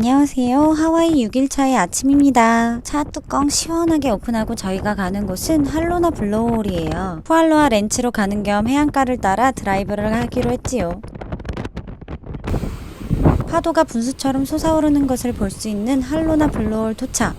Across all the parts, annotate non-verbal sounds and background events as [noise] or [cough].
안녕하세요. 하와이 6일차의 아침입니다. 차 뚜껑 시원하게 오픈하고 저희가 가는 곳은 할로나 블로홀이에요. 푸알로아 렌치로 가는 겸 해안가를 따라 드라이브를 하기로 했지요. 파도가 분수처럼 솟아오르는 것을 볼 수 있는 할로나 블로홀 도착.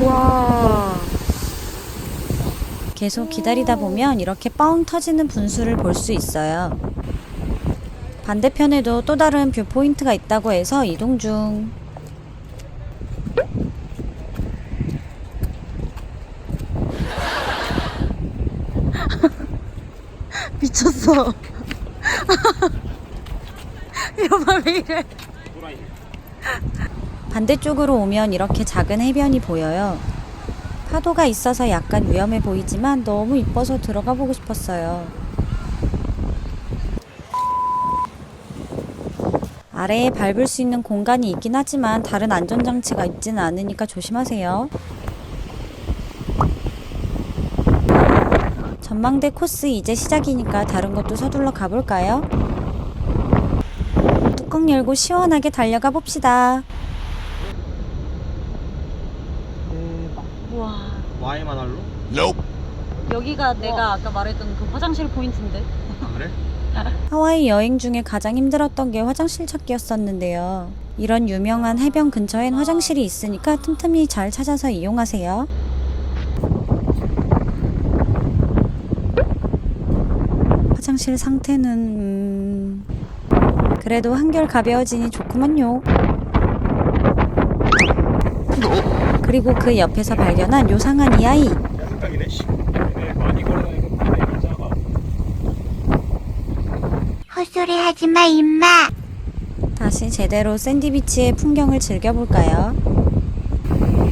우와. 계속 기다리다 보면 이렇게 뻥 터지는 분수를 볼 수 있어요. 반대편에도 또 다른 뷰 포인트가 있다고 해서 이동 중. [laughs] 미쳤어. [laughs] 이러면 왜 이래? 반대쪽으로 오면 이렇게 작은 해변이 보여요. 파도가 있어서 약간 위험해 보이지만 너무 이뻐서 들어가 보고 싶었어요. 아래에 밟을 수 있는 공간이 있긴 하지만 다른 안전장치가 있지는 않으니까 조심하세요. 전망대 코스 이제 시작이니까 다른 것도 서둘러 가볼까요? 뚜껑 열고 시원하게 달려가 봅시다. 와. 와이만 할로? 여기가 내가 아까 말했던 그 화장실 포인트인데. 아 그래? [laughs] 하와이 여행 중에 가장 힘들었던 게 화장실 찾기였었는데요. 이런 유명한 해변 근처엔 화장실이 있으니까 틈틈이 잘 찾아서 이용하세요. 화장실 상태는 음... 그래도 한결 가벼워지니 좋구만요. 그리고 그 옆에서 발견한 요상한 이 아이. 헛소리 하지 마, 임마. 다시 제대로 샌디비치의 풍경을 즐겨볼까요?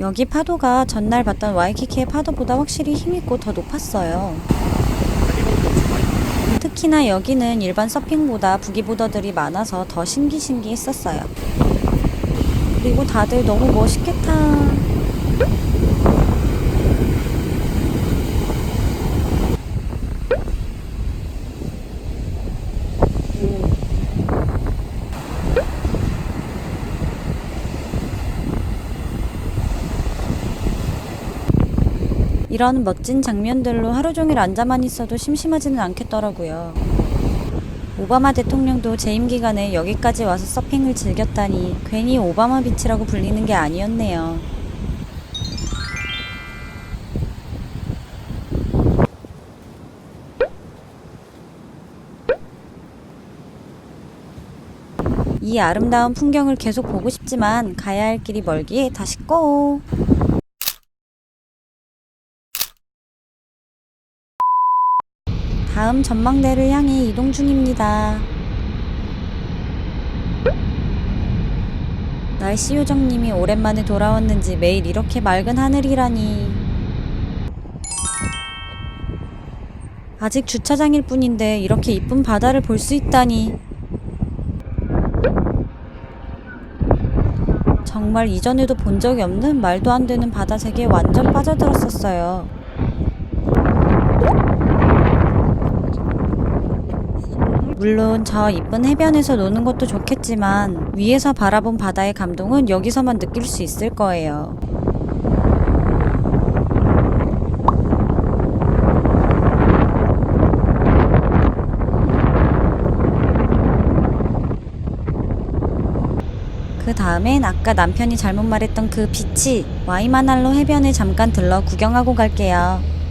여기 파도가 전날 봤던 와이키키의 파도보다 확실히 힘있고 더 높았어요. 특히나 여기는 일반 서핑보다 부기보더들이 많아서 더 신기신기했었어요. 그리고 다들 너무 멋있겠다. 이런 멋진 장면들로 하루 종일 앉아만 있어도 심심하지는 않겠더라고요. 오바마 대통령도 재임 기간에 여기까지 와서 서핑을 즐겼다니 괜히 오바마 비치라고 불리는 게 아니었네요. 이 아름다운 풍경을 계속 보고 싶지만 가야 할 길이 멀기에 다시 고! 다음 전망대를 향해 이동 중입니다. 날씨 요정님이 오랜만에 돌아왔는지 매일 이렇게 맑은 하늘이라니. 아직 주차장일 뿐인데 이렇게 이쁜 바다를 볼 수 있다니. 정말 이전에도 본 적이 없는 말도 안 되는 바다 세계에 완전 빠져들었었어요. 물론 저 이쁜 해변에서 노는 것도 좋겠지만 위에서 바라본 바다의 감동은 여기서만 느낄 수 있을 거예요. 그 다음엔 아까 남편이 잘못 말했던 그 비치 와이마날로 해변에 잠깐 들러 구경하고 갈게요.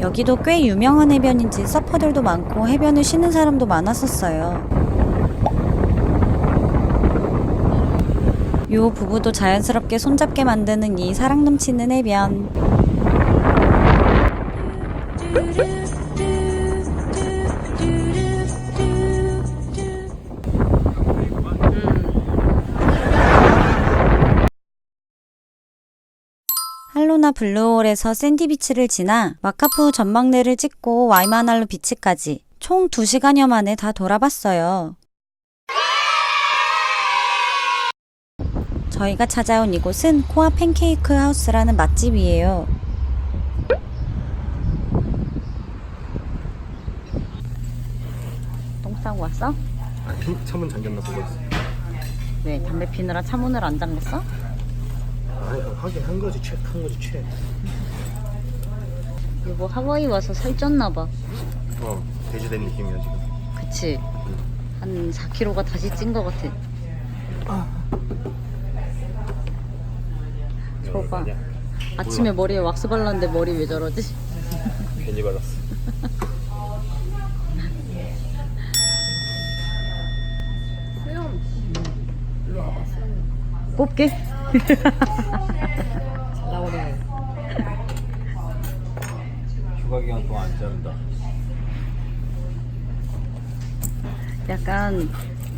여기도 꽤 유명한 해변인지 서퍼들도 많고 해변을 쉬는 사람도 많았었어요. 요 부부도 자연스럽게 손잡게 만드는 이 사랑 넘치는 해변. 할로나 블루홀에서 샌디비치를 지나 마카푸 전망대를 찍고 와이마날루 비치까지 총 2시간여 만에 다 돌아봤어요. 저희가 찾아온 이곳은 코아 팬케이크 하우스라는 맛집이에요. 사고 왔어? 아니 차문 잠겼나 보고 있어 왜 담배 피느라 차문을 안 잠갔어? 그럼 확인한 거지 체크한 거지 체크 이거 하와이 와서 살쪘나 봐. 어 돼지된 느낌이야 지금 그치? 한 4kg가 다시 찐 것 같아. 저거 봐. 아침에 머리에 왁스 발랐는데 머리 왜 저러지? [laughs] 괜히 발랐어 [laughs] 뽑게? 휴가 기간 동안 안 자른다 약간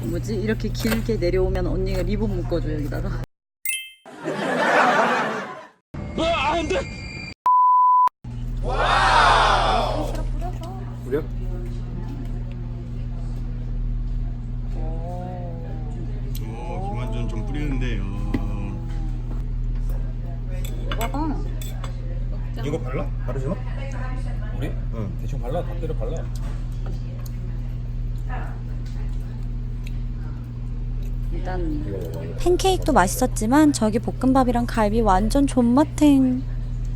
뭐지? 이렇게 길게 내려오면 언니가 리본 묶어줘 여기다가. 봐봐. 이거 발라? 바르지 마? 우리? 응 대충 발라 다 때려 발라 일단 팬케이크도 맛있었지만 저기 볶음밥이랑 갈비 완전 존맛탱.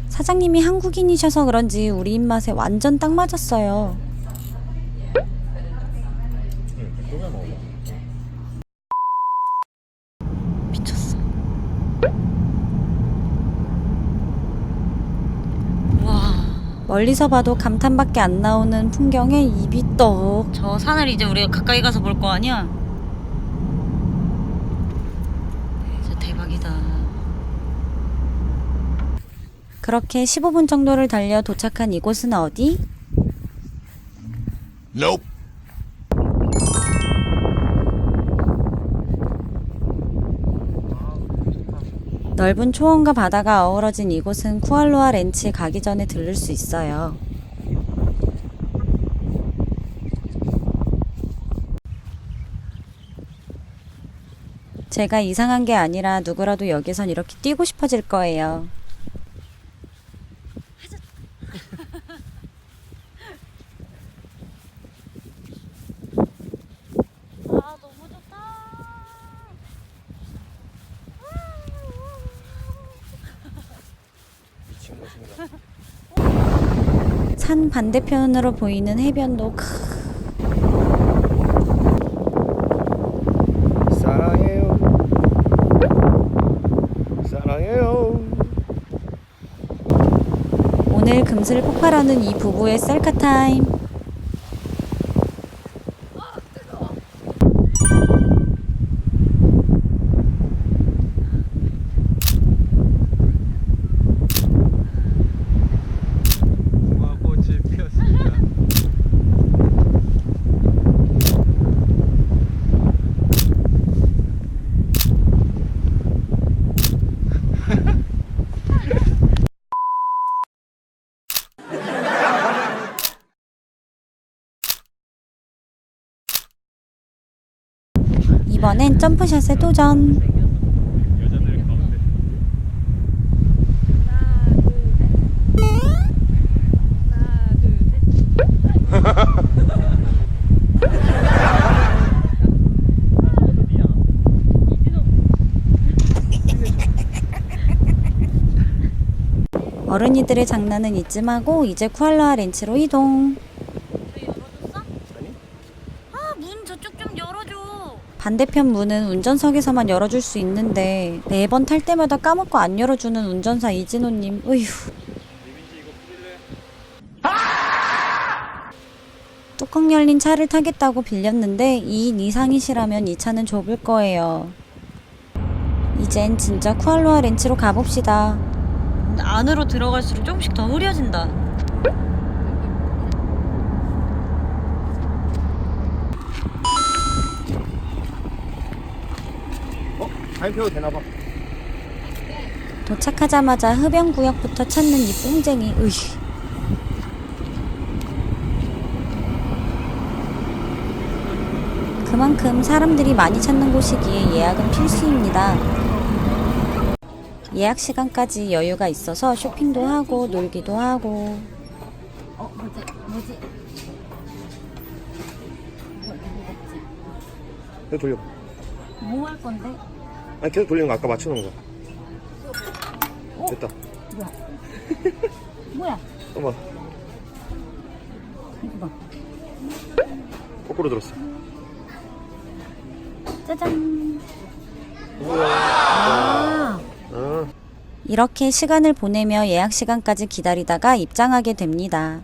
사장님이 한국인이셔서 그런지 우리 입맛에 완전 딱 맞았어요. 응 먹어봐 미쳤어. 와. 멀리서 봐도 감탄밖에 안 나오는 풍경에 입이 떡. 저 산을 이제 우리가 가까이 가서 볼 거 아니야? 진짜 대박이다. 그렇게 15분 정도를 달려 도착한 이곳은 어디? 넓은 초원과 바다가 어우러진 이곳은 쿠알로아 렌치에 가기 전에 들를 수 있어요. 제가 이상한 게 아니라 누구라도 여기선 이렇게 뛰고 싶어질 거예요. 아, 너무 좋다. 미친 것인가 산 반대편으로 보이는 해변도 크. 사랑해요 사랑해요 오늘 금슬 폭발하는 이 부부의 셀카 타임. 이번엔 점프샷에 도전. 어른이들의 장난은 이쯤 하고 이제 쿠알라아 렌치로 이동. 아, 문 저쪽 좀 열어줘. 반대편 문은 운전석에서만 열어줄 수 있는데 매번 탈 때마다 까먹고 안 열어주는 운전사 이진호님. 으휴. 뚜껑 열린 차를 타겠다고 빌렸는데 2인 이상이시라면 이 차는 좁을 거예요. 이젠 진짜 쿠알로아 렌치로 가봅시다. 안으로 들어갈수록 조금씩 더 흐려진다. 어? 타임표도 되나봐 도착하자마자 흡연 구역부터 찾는 이 뽕쟁이. 으휴. 그만큼 사람들이 많이 찾는 곳이기에 예약은 필수입니다. 예약 시간까지 여유가 있어서 쇼핑도 하고 놀기도 하고. 계속 돌려. 뭐 할 건데? 아니 계속 돌리는 거 아까 맞춰놓은 거. 됐다. 뭐야? [laughs] 봐봐. 이거 봐. 거꾸로 들었어. 짜잔. 아. 아, 이렇게 시간을 보내며 예약 시간까지 기다리다가 입장하게 됩니다.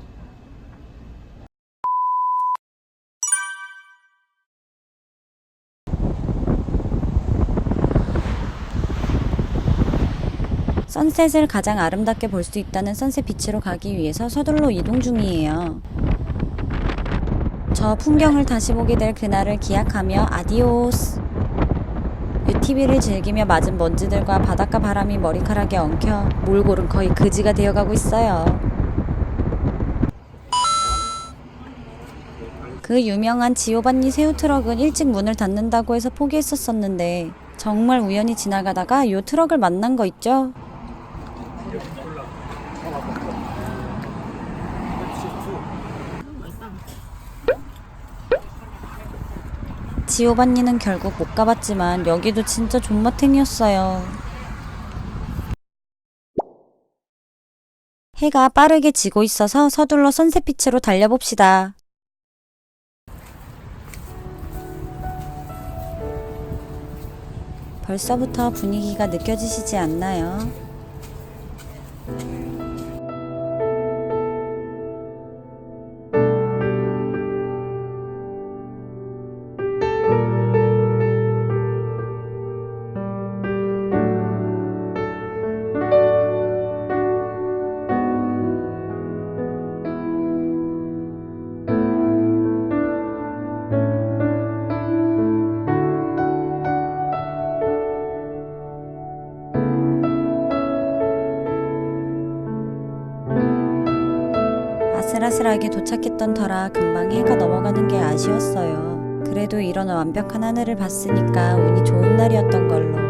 선셋을 가장 아름답게 볼 수 있다는 선셋 비치로 가기 위해서 서둘러 이동 중이에요. 저 풍경을 다시 보게 될 그날을 기약하며 아디오스. UTV를 즐기며 맞은 먼지들과 바닷가 바람이 머리카락에 엉켜 몰골은 거의 그지가 되어가고 있어요. 그 유명한 지오반니 새우 트럭은 일찍 문을 닫는다고 해서 포기했었었는데 정말 우연히 지나가다가 요 트럭을 만난 거 있죠? 지오반니는 결국 못 가봤지만 여기도 진짜 존맛탱이었어요. 해가 빠르게 지고 있어서 서둘러 선셋빛으로 달려봅시다. 벌써부터 분위기가 느껴지시지 않나요? 아슬아슬하게 도착했던 터라 금방 해가 넘어가는 게 아쉬웠어요. 그래도 이런 완벽한 하늘을 봤으니까 운이 좋은 날이었던 걸로.